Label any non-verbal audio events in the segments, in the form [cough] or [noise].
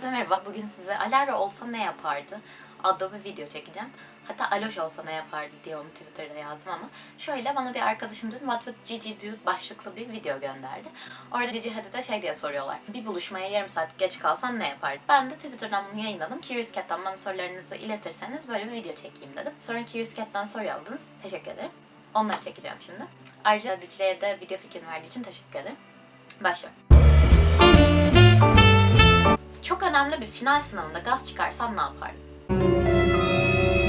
Herkese merhaba. Bugün size Alara olsa ne yapardı adlı bir video çekeceğim. Hatta Aloş olsa ne yapardı diye onu Twitter'da yazdım ama şöyle bana bir arkadaşım dün What would Gigi do başlıklı bir video gönderdi. Orada Gigi Hadid'e şey diye soruyorlar. Bir buluşmaya yarım saat geç kalsan ne yapardın? Ben de Twitter'dan bunu yayınladım. Curious Cat'tan bana sorularınızı iletirseniz böyle bir video çekeyim dedim. Sonra Curious Cat'tan soru aldınız. Teşekkür ederim. Onları çekeceğim şimdi. Ayrıca Dicle'ye de video fikrini verdiği için teşekkür ederim. Başlıyorum. Çok önemli bir final sınavında gaz çıkarsan ne yapardın?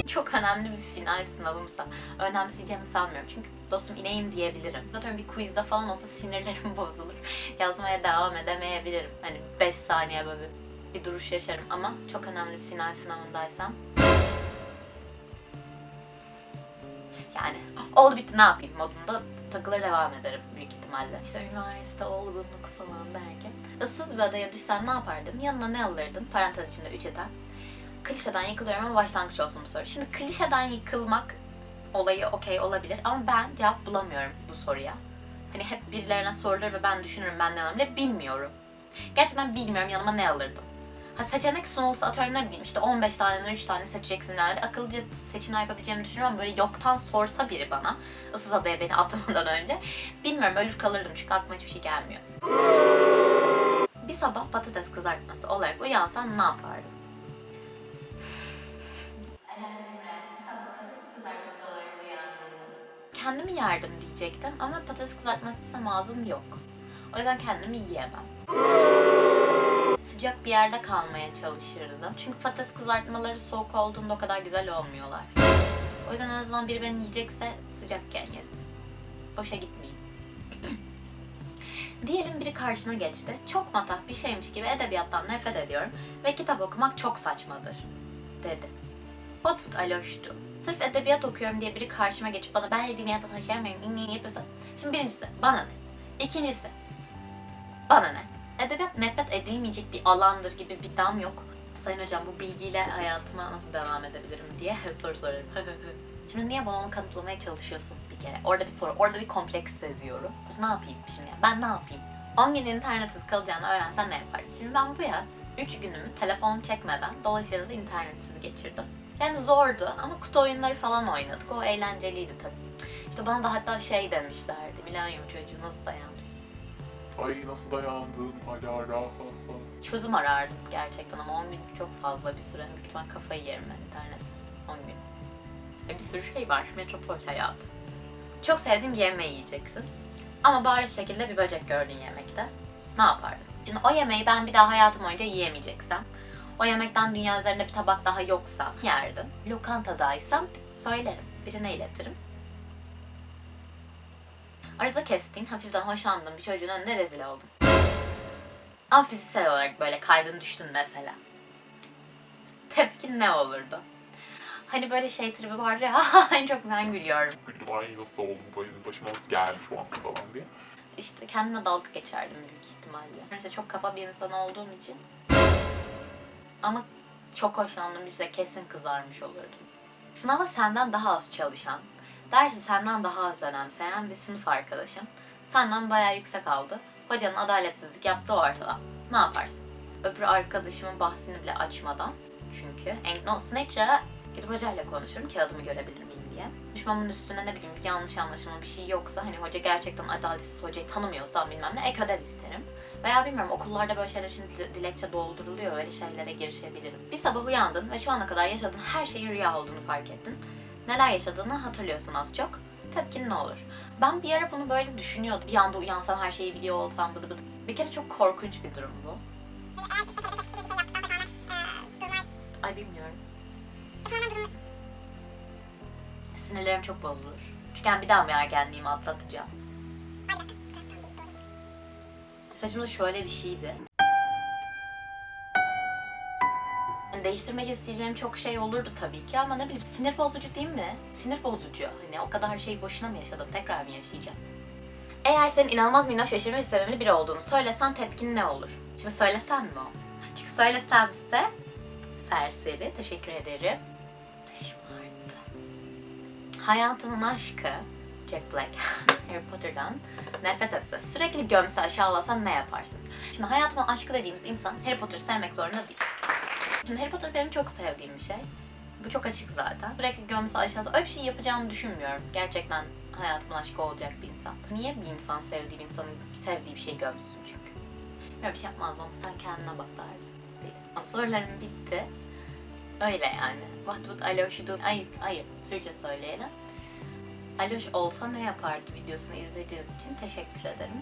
Çok önemli bir final sınavımsa önemseyeceğimi sanmıyorum. Çünkü dostum ineyim diyebilirim. Zaten bir quizde falan olsa sinirlerim [laughs] bozulur. Yazmaya devam edemeyebilirim. Hani 5 saniye böyle bir duruş yaşarım ama çok önemli bir final sınavındaysam yani oldu bitti ne yapayım modunda takılır devam ederim büyük ihtimalle. İşte üniversite olgunluk falan derken. Issız bir adaya düşsen ne yapardın? Yanına ne alırdın? Parantez içinde 3 eder. Klişeden yıkılıyorum ama başlangıç olsun bu soru. Şimdi klişeden yıkılmak olayı okey olabilir ama ben cevap bulamıyorum bu soruya. Hani hep birilerine sorulur ve ben düşünürüm ben ne alırım bilmiyorum. Gerçekten bilmiyorum yanıma ne alırdım. Ha seçenek sunulsa atıyorum ne bileyim işte 15 tane 3 tane seçeceksin derdi. Akıllıca seçimler yapabileceğimi düşünüyorum böyle yoktan sorsa biri bana ıssız adaya beni [laughs] atmadan önce bilmiyorum ölür kalırdım çünkü aklıma hiçbir şey gelmiyor. Bir sabah patates kızartması olarak uyansam ne yapardım? Kendimi yerdim diyecektim ama patates kızartması desem ağzım yok. O yüzden kendimi yiyemem. Sıcak bir yerde kalmaya çalışırdım. Çünkü patates kızartmaları soğuk olduğunda o kadar güzel olmuyorlar. O yüzden en azından biri beni yiyecekse sıcakken yesin. Boşa gitmeyeyim. [coughs] Diyelim biri karşına geçti. Çok matah bir şeymiş gibi edebiyattan nefret ediyorum ve kitap okumak çok saçmadır dedi. Hotfoot aloştu. Sırf edebiyat okuyorum diye biri karşıma geçip bana ben edebiyattan hoşlanmıyorum ne yapıyorsa. Şimdi birincisi bana ne? İkincisi bana ne? Edebiyat nefret edilmeyecek bir alandır gibi bir dam yok. Sayın hocam bu bilgiyle hayatıma nasıl devam edebilirim diye [laughs] soru sorarım. [laughs] Şimdi niye bana kanıtlamaya çalışıyorsun bir kere? Orada bir soru, orada bir kompleks seziyorum. Ne yapayım şimdi? Ben ne yapayım? 10 gün internetsiz kalacağını öğrensen ne yapardın? Şimdi ben bu yaz 3 günümü telefonum çekmeden dolayısıyla da internetsiz geçirdim. Yani zordu ama kutu oyunları falan oynadık. O eğlenceliydi tabii. İşte bana da hatta şey demişlerdi. Milenyum çocuğu nasıl dayandı? Ay nasıl dayandın Alara? Çözüm arardım gerçekten ama 10 gün çok fazla bir süre. Büyük ihtimal kafayı yerim ben internetsiz 10 gün. E bir sürü şey var. Metropol hayatı. Çok sevdiğim bir yemeği yiyeceksin. Ama bariz şekilde bir böcek gördün yemekte. Ne yapardın? Şimdi o yemeği ben bir daha hayatım boyunca yiyemeyeceksem, o yemekten dünya üzerinde bir tabak daha yoksa yerdim. Lokantadaysam söylerim. Birine iletirim. Arada kestiğin, hafiften hoşlandığın bir çocuğun önünde rezil oldum. Ama fiziksel olarak böyle kaydın düştün mesela. Tepkin ne olurdu? Hani böyle şey tribi var ya, [laughs] en çok ben gülüyorum. Güldüm ay nasıl oldum böyle başıma nasıl geldi şu an falan diye. İşte kendime dalga geçerdim büyük ihtimalle. İşte çok kafa bir insan olduğum için. Ama çok hoşlandığım birisi kesin kızarmış olurdum. Sınava senden daha az çalışan, dersi senden daha az önemseyen bir sınıf arkadaşın senden bayağı yüksek aldı. Hocanın adaletsizlik yaptığı ortada. Ne yaparsın? Öbür arkadaşımın bahsini bile açmadan çünkü ain't no snitch'a gidip hocayla konuşurum kağıdımı görebilir miyim diye. Düşmamın üstüne ne bileyim bir yanlış anlaşılma bir şey yoksa hani hoca gerçekten adaletsiz hocayı tanımıyorsa bilmem ne ek ödev isterim. Veya bilmiyorum okullarda böyle şeyler için dile- dilekçe dolduruluyor öyle şeylere girişebilirim. Bir sabah uyandın ve şu ana kadar yaşadığın her şeyin rüya olduğunu fark ettin. Neler yaşadığını hatırlıyorsun az çok. Tepkin ne olur? Ben bir ara bunu böyle düşünüyordum. Bir anda uyansam her şeyi biliyor olsam bıdı bıdı. Bir kere çok korkunç bir durum bu. Ay bilmiyorum. Sinirlerim çok bozulur. Çünkü bir daha bir ergenliğimi atlatacağım. Saçımda şöyle bir şeydi. Yani değiştirmek isteyeceğim çok şey olurdu tabii ki ama ne bileyim sinir bozucu değil mi? Sinir bozucu. Hani o kadar şey boşuna mı yaşadım? Tekrar mı yaşayacağım? Eğer senin inanılmaz minnoş şirin ve sevimli biri olduğunu söylesen tepkin ne olur? Şimdi söylesem mi o? Çünkü söylesemse serseri, teşekkür ederim. Hayatının aşkı Jack Black [laughs] Harry Potter'dan nefret etse, sürekli gömse, aşağılasan ne yaparsın? Şimdi hayatımın aşkı dediğimiz insan Harry Potter'ı sevmek zorunda değil. Şimdi Harry Potter benim çok sevdiğim bir şey. Bu çok açık zaten. Sürekli gömse aşağısa öyle bir şey yapacağını düşünmüyorum. Gerçekten hayatımın aşkı olacak bir insan. Niye bir insan sevdiği bir insanın sevdiği bir şey gömsün çünkü? Böyle bir şey yapmazdım ama sen kendine bak derdim. Ama sorularım bitti. Öyle yani. What would Alosh do? Hayır, hayır. Türkçe söyleyelim. Aloş olsa ne yapardı videosunu izlediğiniz için teşekkür ederim.